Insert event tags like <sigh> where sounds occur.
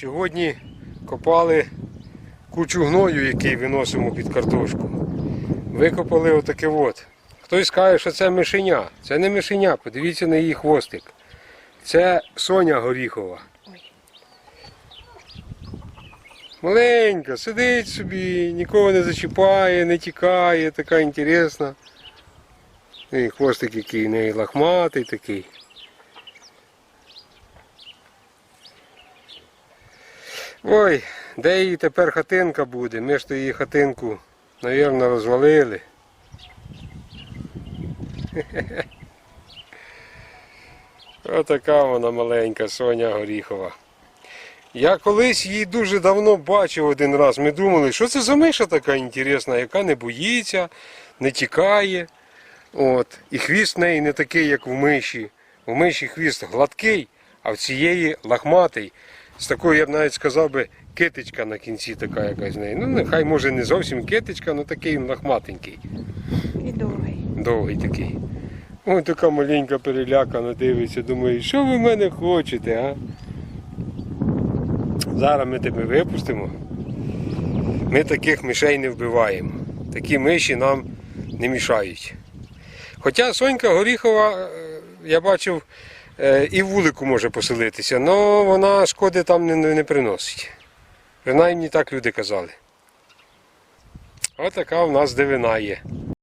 Сьогодні копали кучу гною, який виносимо під картошку. Викопали отаке от. Хтось каже, що це мишеня. Це не мишеня, подивіться на її хвостик. Це Соня Горіхова. Маленька, сидить собі, нікого не зачіпає, не тікає, така інтересна. І хвостик який в неї лахматий такий. Ой, де її тепер хатинка буде? Ми ж то її хатинку, мабуть, розвалили. <laughs> Отака вона маленька Соня Горіхова. Я колись її дуже давно бачив один раз. Ми думали, що це за миша така інтересна, яка не боїться, не тікає. От. І хвіст в неї не такий, як в миші. У миші хвіст гладкий, а в цієї лахматий. З такою, я б навіть сказав би, китичка на кінці така якась в неї. Ну, нехай може не зовсім китичка, але такий він лахматенький, І довгий. довгий такий. Ой, така маленька перелякана дивиться, думає, що ви в мене хочете, а? Зараз ми тебе випустимо. Ми таких мишей не вбиваємо. Такі миші нам не мішають. Хоча Сонька Горіхова, е, я бачив, і вулику може поселитися, але вона шкоди там не, не, не приносить. Принаймні так люди казали. Отака в нас дивина є.